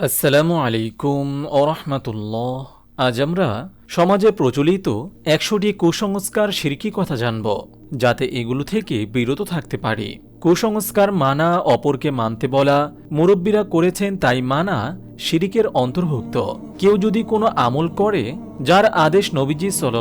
আসসালামু আলাইকুম ওরহমতুল্লাহ আজ আমরা সমাজে প্রচলিত একশোটি কুসংস্কার সিরকি কথা জানব, যাতে এগুলো থেকে বিরত থাকতে পারি। কুসংস্কার মানা অপরকে মানতে বলা, মুরব্বীরা করেছেন তাই মানা শিরিকের অন্তর্ভুক্ত। কেউ যদি কোনো আমল করে, যার আদেশ নবীজি সাল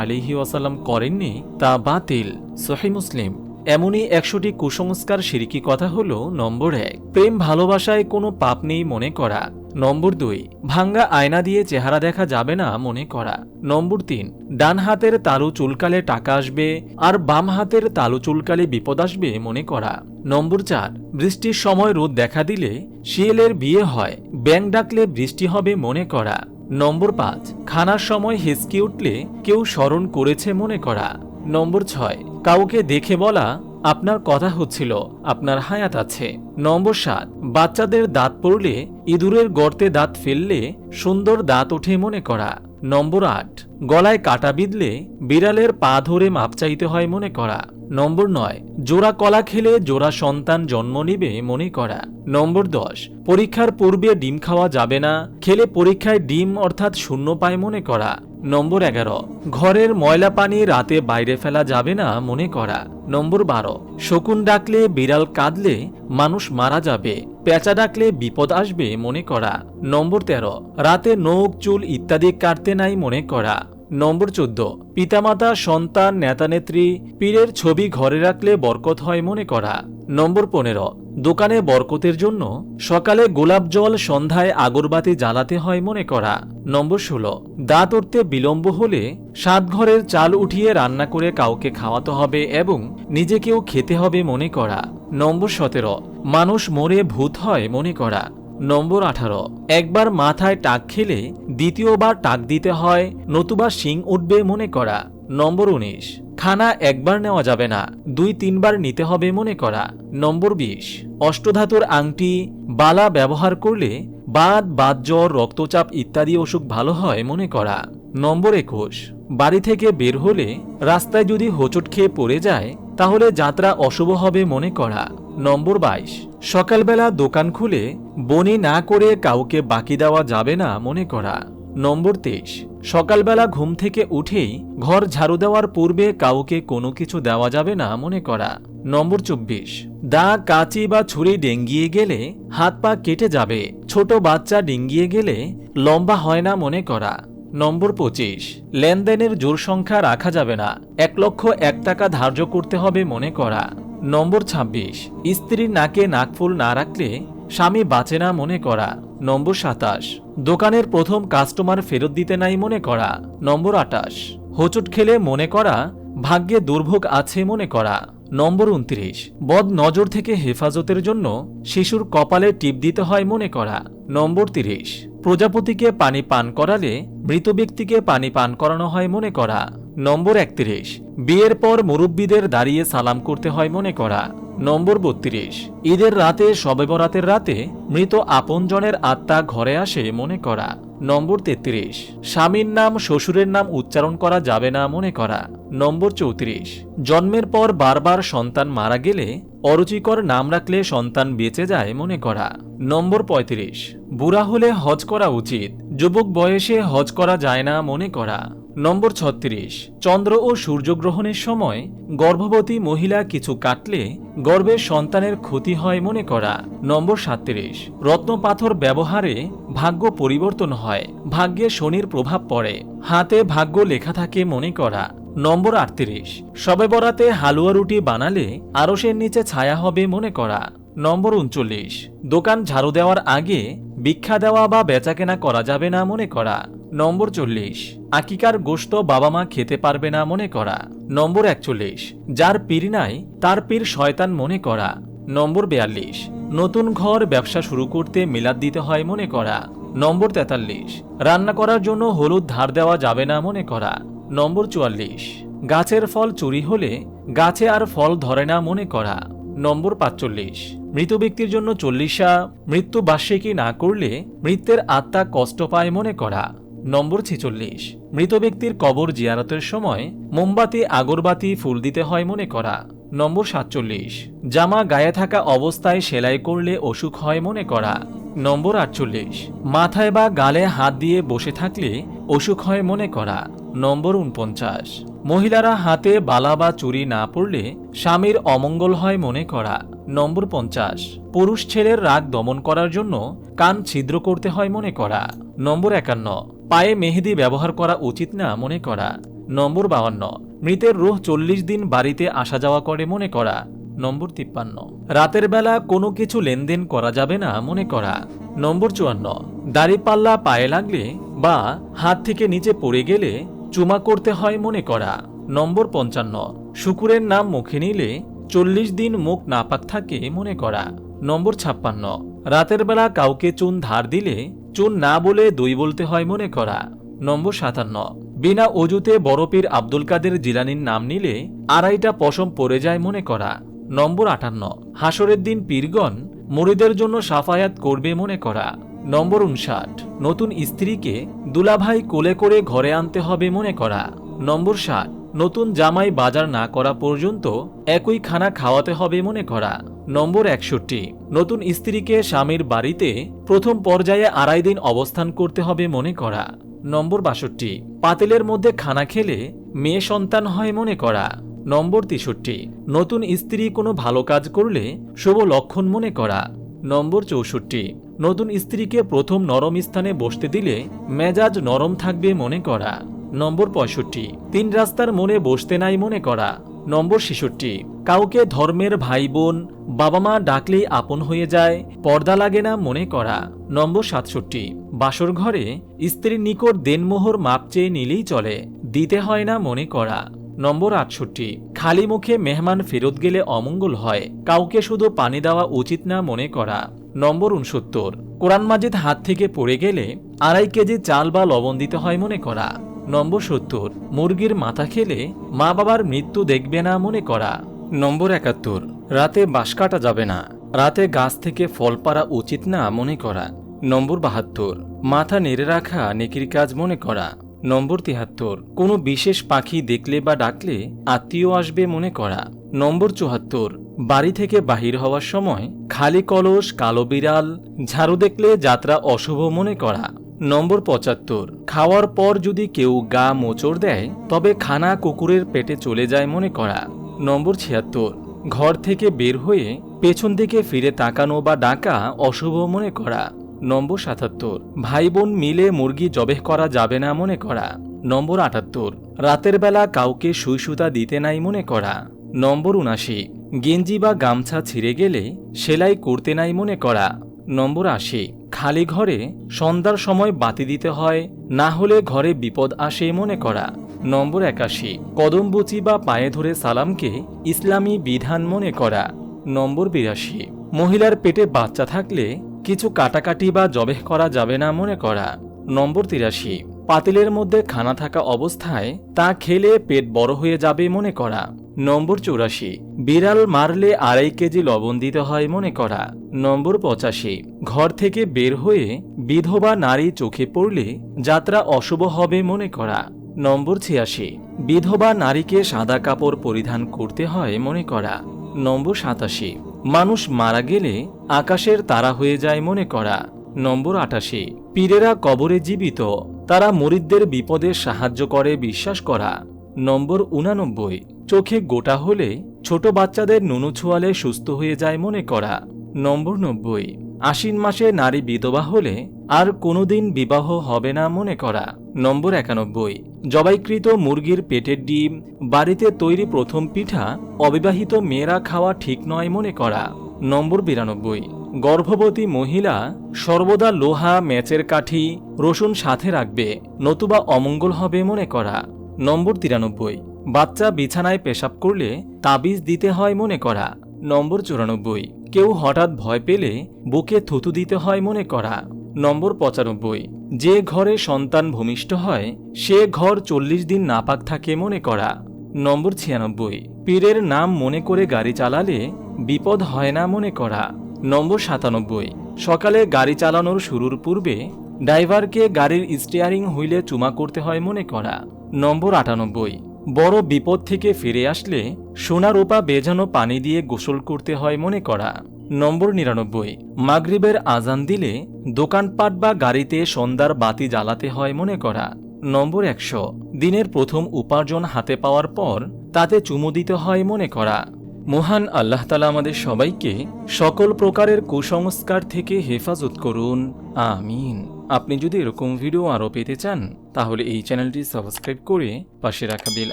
আলিহি ওয়াসাল্লাম করেননি, তা বাতিল। সহি মুসলিম। এমনই একশোটি কুসংস্কার সিরিকি কথা হল নম্বর এক। প্রেম ভালোবাসায় কোনো পাপ নেই মনে করা। নম্বর দুই, ভাঙ্গা আয়না দিয়ে চেহারা দেখা যাবে না মনে করা। নম্বর তিন, ডান হাতের তালু চুলকালে টাকা আসবে আর বাম হাতের তালু চুলকালে বিপদ আসবে মনে করা। নম্বর চার, বৃষ্টির সময় রোদ দেখা দিলে শিয়েলের বিয়ে হয়, ব্যাং ডাকলে বৃষ্টি হবে মনে করা। নম্বর পাঁচ, খানার সময় হেসকে উঠলে কেউ স্মরণ করেছে মনে করা। নম্বর ছয় কাউকে দেখে বলা আপনার কথা হচ্ছিল, আপনার হায়াত আছে। নম্বর সাত, বাচ্চাদের দাঁত পড়লে ইঁদুরের গর্তে দাঁত ফেললে, সুন্দর দাঁত ওঠে মনে করা। নম্বর আট, গলায় কাটা বিঁধলে, বিড়ালের পা ধরে মাপ চাইতে হয় মনে করা। নম্বর নয়, জোড়া কলা খেলে জোড়া সন্তান জন্ম নিবে মনে করা। নম্বর দশ, পরীক্ষার পূর্বে ডিম খাওয়া যাবে না, খেলে পরীক্ষায় ডিম অর্থাৎ শূন্য পায় মনে করা। নম্বর এগারো, ঘরের ময়লা পানি রাতে বাইরে ফেলা যাবে না মনে করা। নম্বর বারো, শকুন ডাকলে বিড়াল কাঁদলে মানুষ মারা যাবে, পেঁচা ডাকলে বিপদ আসবে মনে করা। নম্বর তেরো, রাতে নখ, চুল ইত্যাদি কাটতে নাই মনে করা। নম্বর চোদ্দ। পিতামাতা, সন্তান, নেতানেত্রী, পীরের ছবি ঘরে রাখলে বরকত হয় মনে করা। নম্বর পনেরো। দোকানে বরকতের জন্য সকালে গোলাপ জল সন্ধ্যায় আগরবাতি জ্বালাতে হয় মনে করা। নম্বর ষোলো। দাঁত উঠতে বিলম্ব হলে সাত ঘরের চাল উঠিয়ে রান্না করে কাউকে খাওয়াতে হবে এবং নিজেকেও খেতে হবে মনে করা। নম্বর সতেরো। মানুষ মরে ভূত হয় মনে করা। নম্বর আঠারো। একবার মাথায় টাক খেলে দ্বিতীয়বার টাক দিতে হয়, নতুবা শিং উঠবে মনে করা। নম্বর উনিশ, খানা একবার নেওয়া যাবে না, দুই তিনবার নিতে হবে মনে করা। নম্বর বিশ, অষ্টধাতুর আংটি, বালা ব্যবহার করলে বাদ বাদ জ্বর, রক্তচাপ ইত্যাদি অসুখ ভালো হয় মনে করা। নম্বর একুশ, বাড়ি থেকে বের হলে রাস্তায় যদি হোঁচট খেয়ে পড়ে যায়, তাহলে যাত্রা অশুভ হবে মনে করা। নম্বর বাইশ সকালবেলা দোকান খুলে বনি না করে কাউকে বাকি দেওয়া যাবে না মনে করা। নম্বর তেইশ। সকালবেলা ঘুম থেকে উঠেই ঘর ঝাড়ু দেওয়ার পূর্বে কাউকে কোনো কিছু দেওয়া যাবে না মনে করা। নম্বর চব্বিশ। দা, কাচি বা ছুরি ডেঙ্গিয়ে গেলে হাত পা কেটে যাবে। ছোট বাচ্চা ডিঙ্গিয়ে গেলে লম্বা হয় না মনে করা। নম্বর পঁচিশ। লেনদেনের জোর সংখ্যা রাখা যাবে না। এক লক্ষ এক টাকা ধার্য করতে হবে মনে করা। নম্বর ২৬ স্ত্রীর নাকে নাকফুল না রাখলে স্বামী বাঁচে না মনে করা। নম্বর সাতাশ। দোকানের প্রথম কাস্টমার ফেরত দিতে নাই মনে করা। নম্বর আটাশ। হোঁচট খেলে মনে করা, ভাগ্যে দুর্ভোগ আছে মনে করা। নম্বর উনত্রিশ। বদ নজর থেকে হেফাজতের জন্য শিশুর কপালে টিপ দিতে হয় মনে করা। নম্বর তিরিশ। প্রজাপতিকে পানি পান করালে মৃত ব্যক্তিকে পানি পান করানো হয় মনে করা। নম্বর একত্রিশ। বিয়ের পর মুরব্বীদের দাঁড়িয়ে সালাম করতে হয় মনে করা। নম্বর বত্রিশ। ঈদের রাতে, শবে বরাতের রাতে মৃত আপনজনের আত্মা ঘরে আসে মনে করা। নম্বর তেত্রিশ। স্বামীর নাম, শ্বশুরের নাম উচ্চারণ করা যাবে না মনে করা। নম্বর চৌত্রিশ। জন্মের পর বারবার সন্তান মারা গেলে অরুচিকর নাম রাখলে সন্তান বেঁচে যায় মনে করা। নম্বর ৩৫ বুড়া হলে হজ করা উচিত। যুবক বয়সে হজ করা যায় না মনে করা। নম্বর ছত্রিশ, চন্দ্র ও সূর্যগ্রহণের সময় গর্ভবতী মহিলা কিছু কাটলে গর্ভের সন্তানের ক্ষতি হয় মনে করা। নম্বর সাত্রিশ রত্নপাথর ব্যবহারে ভাগ্য পরিবর্তন হয়, ভাগ্যে শনির প্রভাব পড়ে, হাতে ভাগ্য লেখা থাকে মনে করা। নম্বর আটত্রিশ সবে বরাতে হালুয়া রুটি বানালে আরসের নিচে ছায়া হবে মনে করা। নম্বর উনচল্লিশ, দোকান ঝাড়ু দেওয়ার আগে ভিক্ষা দেওয়া বা বেচাকেনা করা যাবে না মনে করা। নম্বর চল্লিশ। আকিকার গোস্ত বাবা মা খেতে পারবে না মনে করা। নম্বর একচল্লিশ। যার পীর নাই, তার পীর শয়তান মনে করা। নম্বর বেয়াল্লিশ। নতুন ঘর ব্যবসা শুরু করতে মিলাদ দিতে হয় মনে করা। নম্বর তেতাল্লিশ। রান্না করার জন্য হলুদ ধার দেওয়া যাবে না মনে করা। নম্বর চুয়াল্লিশ। গাছের ফল চুরি হলে গাছে আর ফল ধরে না মনে করা। নম্বর পাঁচচল্লিশ। মৃত ব্যক্তির জন্য চল্লিশা, মৃত্যু বার্ষিকী না করলে মৃত্যের আত্মা কষ্ট পায় মনে করা। নম্বর ছেচল্লিশ। মৃত ব্যক্তির কবর জিয়ারতের সময় মোমবাতি, আগরবাতি, ফুল দিতে হয় মনে করা। নম্বর সাতচল্লিশ। জামা গায়ে থাকা অবস্থায় সেলাই করলে অসুখ হয় মনে করা। নম্বর আটচল্লিশ। মাথায় বা গালে হাত দিয়ে বসে থাকলে অসুখ হয় মনে করা। নম্বর উনপঞ্চাশ। মহিলারা হাতে বালা বা চুরি না পড়লে স্বামীর অমঙ্গল হয় মনে করা। নম্বর পঞ্চাশ। পুরুষ ছেলের রাগ দমন করার জন্য কান ছিদ্র করতে হয় মনে করা। নম্বর একান্ন। পায়ে মেহেদি ব্যবহার করা উচিত না মনে করা। নম্বর বাউান্ন, মৃতের রোহ চল্লিশ দিন বাড়িতে আসা যাওয়া করে মনে করা। নম্বর তিপ্পান্ন, রাতের বেলা কোনো কিছু লেনদেন করা যাবে না মনে করা। নম্বর চুয়ান্ন দাড়িপাল্লা পায়ে লাগলে বা হাত থেকে নিচে পড়ে গেলে চুমা করতে হয় মনে করা। নম্বর পঞ্চান্ন, শুকুরের নাম মুখে নিলে চল্লিশ দিন মুখ নাপাক থাকে মনে করা। নম্বর ছাপ্পান্ন, রাতের বেলা কাউকে চুন ধার দিলে চুন না বলে দই বলতে হয় মনে করা। নম্বর সাতান্ন। বিনা অজুতে বরফির আব্দুল কাদের জিলানির নাম নিলে আড়াইটা পশম পড়ে যায় মনে করা। নম্বর আটান্ন। হাসরের দিন পীরগণ মরিদের জন্য সাফায়াত করবে মনে করা। নম্বর উনষাট। নতুন স্ত্রীকে দুলাভাই কোলে করে ঘরে আনতে হবে মনে করা। নম্বর ষাট। নতুন জামাই বাজার না করা পর্যন্ত একই খানা খাওয়াতে হবে মনে করা। নম্বর একষট্টি। নতুন স্ত্রীকে স্বামীর বাড়িতে প্রথম পর্যায়ে আড়াই দিন অবস্থান করতে হবে মনে করা। নম্বর বাষট্টি। পাতিলের মধ্যে খানা খেলে মেয়ে সন্তান হয় মনে করা। নম্বর তেষট্টি। নতুন স্ত্রী কোনো ভালো কাজ করলে শুভ লক্ষণ মনে করা। নম্বর চৌষট্টি। নতুন স্ত্রীকে প্রথম নরম স্থানে বসতে দিলে মেজাজ নরম থাকবে মনে করা। নম্বর পঁয়ষট্টি। তিন রাস্তার মনে বসতে নাই মনে করা। নম্বর ছেষট্টি। কাউকে ধর্মের ভাই বোন বাবা মা ডাকলেই আপন হয়ে যায়, পর্দা লাগে না মনে করা। নম্বর সাতষট্টি। বাসর ঘরে স্ত্রীর নিকট দেনমোহর মাপ চেয়ে নিলেই চলে, দিতে হয় না মনে করা। নম্বর আটষট্টি। খালি মুখে মেহমান ফেরত গেলে অমঙ্গল হয়, কাউকে শুধু পানি দেওয়া উচিত না মনে করা। নম্বর উনসত্তর কোরআন মাজিদ হাত থেকে পড়ে গেলে আড়াই কেজি চাল বা লবণ দিতে হয় মনে করা। নম্বর সত্তর, মুরগির মাথা খেলে মা বাবার মৃত্যু দেখবে না মনে করা। নম্বর একাত্তর, রাতে বাঁশ কাটা যাবে না, রাতে গাছ থেকে ফল পাড়া উচিত না মনে করা। নম্বর বাহাত্তর, মাথা নেড়ে রাখা নেকির কাজ মনে করা। নম্বর তিহাত্তর, কোনো বিশেষ পাখি দেখলে বা ডাকলে আত্মীয় আসবে মনে করা। নম্বর চুহাত্তর বাড়ি থেকে বাহির হওয়ার সময় খালি কলস, কালো বিড়াল, ঝাড়ু দেখলে যাত্রা অশুভ মনে করা। নম্বর পঁচাত্তর। খাওয়ার পর যদি কেউ গা মোচড় দেয়, তবে খানা কুকুরের পেটে চলে যায় মনে করা। নম্বর ছিয়াত্তর। ঘর থেকে বের হয়ে পেছন দিকে ফিরে তাকানো বা ডাকা অশুভ মনে করা। নম্বর সাতাত্তর। ভাই বোন মিলে মুরগি জবেহ করা যাবে না মনে করা। নম্বর আটাত্তর। রাতের বেলা কাউকে সুই সুতা দিতে নাই মনে করা। নম্বর উনাশি। গেঞ্জি বা গামছা ছিঁড়ে গেলে সেলাই করতে নাই মনে করা। নম্বর আশি। খালি ঘরে সন্ধ্যার সময় বাতি দিতে হয়, না হলে ঘরে বিপদ আসে মনে করা। নম্বর একাশি কদমবুচি বা পায়ে ধরে সালামকে ইসলামী বিধান মনে করা। নম্বর বিরাশি, মহিলার পেটে বাচ্চা থাকলে কিছু কাটাকাটি বা জবেহ করা যাবে না মনে করা। নম্বর তিরাশি পাতিলের মধ্যে খানা থাকা অবস্থায় তা খেলে পেট বড় হয়ে যাবে মনে করা। নম্বর চৌরাশি, বিড়াল মারলে আড়াই কেজি লবণ দিতে হয় মনে করা। নম্বর পঁচাশি, ঘর থেকে বের হয়ে বিধবা নারী চোখে পড়লে যাত্রা অশুভ হবে মনে করা। নম্বর ছিয়াশি, বিধবা নারীকে সাদা কাপড় পরিধান করতে হয় মনে করা। নম্বর সাতাশি, মানুষ মারা গেলে আকাশের তারা হয়ে যায় মনে করা। নম্বর আটাশি, পীরেরা কবরে জীবিত। তারা মরিদদের বিপদে সাহায্য করে বিশ্বাস করা। নম্বর উনানব্বই। চোখে গোটা হলে ছোট বাচ্চাদের নুনু ছোয়ালে সুস্থ হয়ে যায় মনে করা। নম্বর নব্বই। আশ্বিন মাসে নারী বিধবা হলে আর কোনোদিন বিবাহ হবে না মনে করা। নম্বর একানব্বই। জবাইকৃত মুরগির পেটের ডিম, বাড়িতে তৈরি প্রথম পিঠা, অবিবাহিত মেয়েরা খাওয়া ঠিক নয় মনে করা। নম্বর বিরানব্বই। গর্ভবতী মহিলা সর্বদা লোহা, ম্যাচের কাঠি, রসুন সাথে রাখবে, নতুবা অমঙ্গল হবে মনে করা। নম্বর তিরানব্বই। বাচ্চা বিছানায় পেশাব করলে তাবিজ দিতে হয় মনে করা। নম্বর চুরানব্বই। কেউ হঠাৎ ভয় পেলে বুকে থুতু দিতে হয় মনে করা। নম্বর পঁচানব্বই। যে ঘরে সন্তান ভূমিষ্ঠ হয়, সে ঘর চল্লিশ দিন নাপাক থাকে মনে করা। নম্বর ছিয়ানব্বই। পীরের নাম মনে করে গাড়ি চালালে বিপদ হয় না মনে করা। নম্বর সাতানব্বই। সকালে গাড়ি চালানোর শুরুর পূর্বে ড্রাইভারকে গাড়ির স্টিয়ারিং হুইলে চুমা করতে হয় মনে করা। নম্বর আটানব্বই। বড় বিপদ থেকে ফিরে আসলে সোনা রূপা বেজানো পানি দিয়ে গোসল করতে হয় মনে করা। নম্বর নিরানব্বই। মাগরিবের আজান দিলে দোকানপাট বা গাড়িতে সন্ধ্যার বাতি জ্বালাতে হয় মনে করা। নম্বর একশো। দিনের প্রথম উপার্জন হাতে পাওয়ার পর তাতে চুমু দিতে হয় মনে করা। মহান আল্লাহ তালা আমাদের সবাইকে সকল প্রকারের কুসংস্কার থেকে হেফাজত করুন। আমিন। আপনি যদি এরকম ভিডিও আরও পেতে চান, তাহলে এই চ্যানেলটি সাবস্ক্রাইব করে পাশে রাখা বেল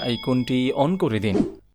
আইকনটি অন করে দিন।